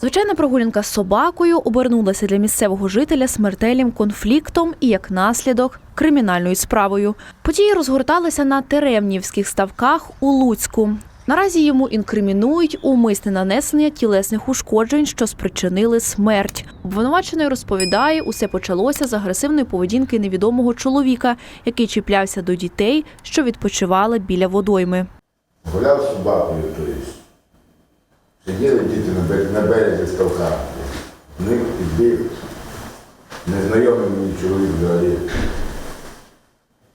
Звичайна прогулянка з собакою обернулася для місцевого жителя смертельним конфліктом і як наслідок кримінальною справою. Події розгорталися на Теремнівських ставках у Луцьку. Наразі йому інкримінують умисне нанесення тілесних ушкоджень, що спричинили смерть. Обвинувачений розповідає, усе почалося з агресивної поведінки невідомого чоловіка, який чіплявся до дітей, що відпочивали біля водойми. Гуляв собакою, тобто. Сиділи діти на березі, ставка. В них підбіг незнайомий мені чоловік взагалі.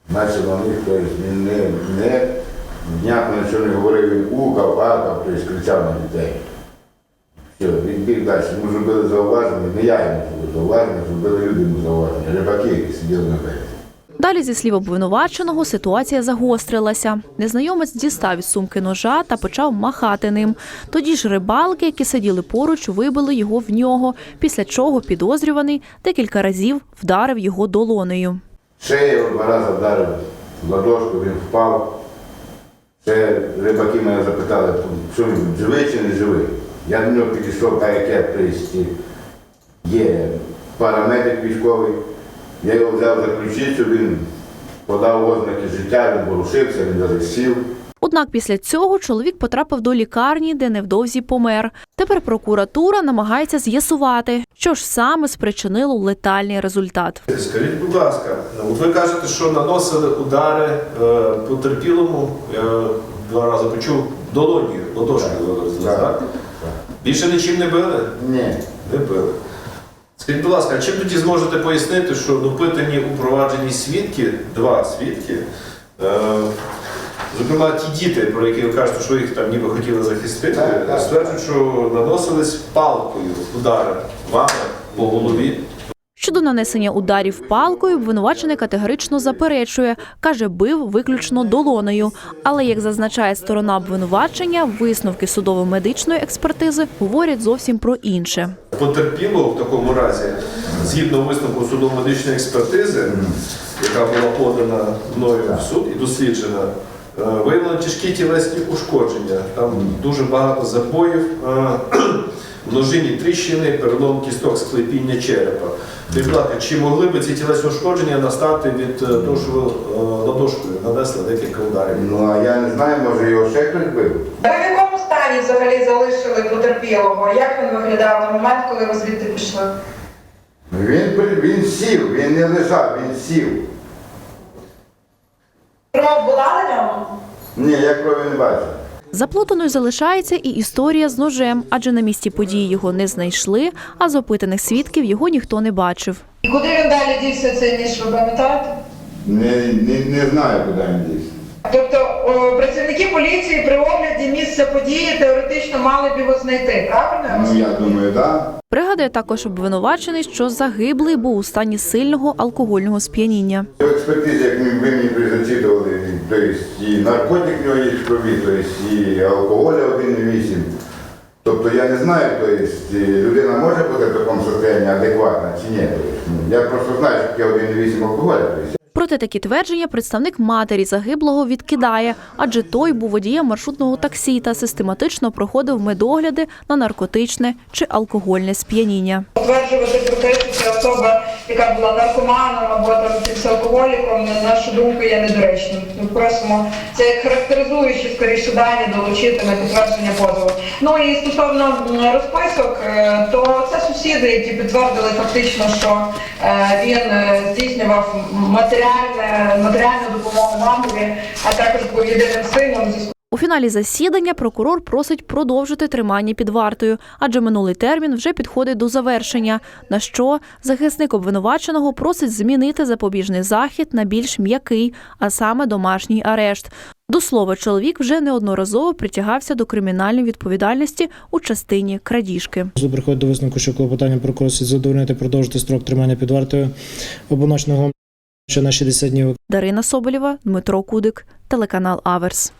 Наче на них, тобто, він не, не внятно нічого не говорив, він укав, акав, тобто кричав на дітей. Все, він біг далі. Йому зробили зауваження, не я йому зробив зауваження, зробили люди йому зауваження, рибаки, які сиділи на березі. Далі, зі слів обвинуваченого, ситуація загострилася. Незнайомець дістав із сумки ножа та почав махати ним. Тоді ж рибалки, які сиділи поруч, вибили його в нього, після чого підозрюваний декілька разів вдарив його долонею. Ще його два рази вдарив в ладошку, він впав. Ще рибаки мене запитали, що він живий чи не живий. Я до нього підійшов, так як я є парамедик військовий. Я його взяв за ключицю, він подав ознаки життя, він ворушився, він навіть сів. Однак після цього чоловік потрапив до лікарні, де невдовзі помер. Тепер прокуратура намагається з'ясувати, що ж саме спричинило летальний результат. Скажіть, будь ласка, ну, от ви кажете, що наносили удари е, потерпілому, я два рази почув, долонію, ладошкою виразили, Так. так? Більше нічим не били? Ні. Не били. Скажіть, будь ласка, а чим тоді зможете пояснити, що допитані у провадженні свідки, два свідки, е, зокрема ті діти, про які ви кажете, що їх там ніби хотіли захистити, Так, так. стверджують, що наносились палкою удари вами по голові. Щодо нанесення ударів палкою, обвинувачений категорично заперечує, каже, бив виключно долонею. Але як зазначає сторона обвинувачення, висновки судово-медичної експертизи говорять зовсім про інше. Потерпілого в такому разі, згідно висновку судово-медичної експертизи, яка була подана мною в суд і досліджена, е, виявлено тяжкі тілесні ушкодження. Там дуже багато забоїв, е, множинні тріщини, перелом кісток склепіння черепа. Ласка, Чи могли би ці тілесні ушкодження настати від е, того, що ви ладошкою нанесли декілька ударів? Ну а я не знаю, може його ще хтось бив. Стані взагалі залишили потерпілого? Як він виглядав на момент, коли ви звідти пішли? Він, він сів, він не лежав, він сів. Кров була на ньому? Ні, я крові не бачив. Заплутаною залишається і історія з ножем, адже на місці події його не знайшли, а з опитаних свідків його ніхто не бачив. І куди він далі дівся цей ніж, ви пам'ятаєте? Не, не, не знаю, куди він дівся. Тобто о, працівники поліції при огляді місця події теоретично мали б його знайти, правильно? Ну я думаю, так. Пригадує також обвинувачений, що загиблий був у стані сильного алкогольного сп'яніння. В експертизі, як ми- ви мені зачитували, то є і наркотик в нього є в крові, то є і алкоголя 1,8. Тобто я не знаю, то є, людина може бути в такому стані адекватна чи ні. Ну, Я просто знаю, що таке 1,8 алкоголя. То є. Проте такі твердження представник матері загиблого відкидає, адже той був водієм маршрутного таксі та систематично проходив медогляди на наркотичне чи алкогольне сп'яніння. Стверджувати про те, що ця особа, яка була наркоманом або там алкоголіком, на нашу думку, є недоречним. Ми просимо це як характеризуючі скоріше дані долучити на підтвердження позову. Ну і стосовно розписок, е, то це сусіди, які підтвердили фактично, що е, він е, здійснював матеріальне, матеріальну допомогу мамові, а також був єдиним сином зі У фіналі засідання прокурор просить продовжити тримання під вартою, адже минулий термін вже підходить до завершення. На що захисник обвинуваченого просить змінити запобіжний захід на більш м'який, а саме домашній арешт. До слова, чоловік вже неодноразово притягався до кримінальної відповідальності у частині крадіжки. Суд приходить до висновку, що клопотання прокурорів задовольнити продовжити строк тримання під вартою обвинуваченого ще на 60 днів. Дарина Соболєва, Дмитро Кудик, телеканал Аверс.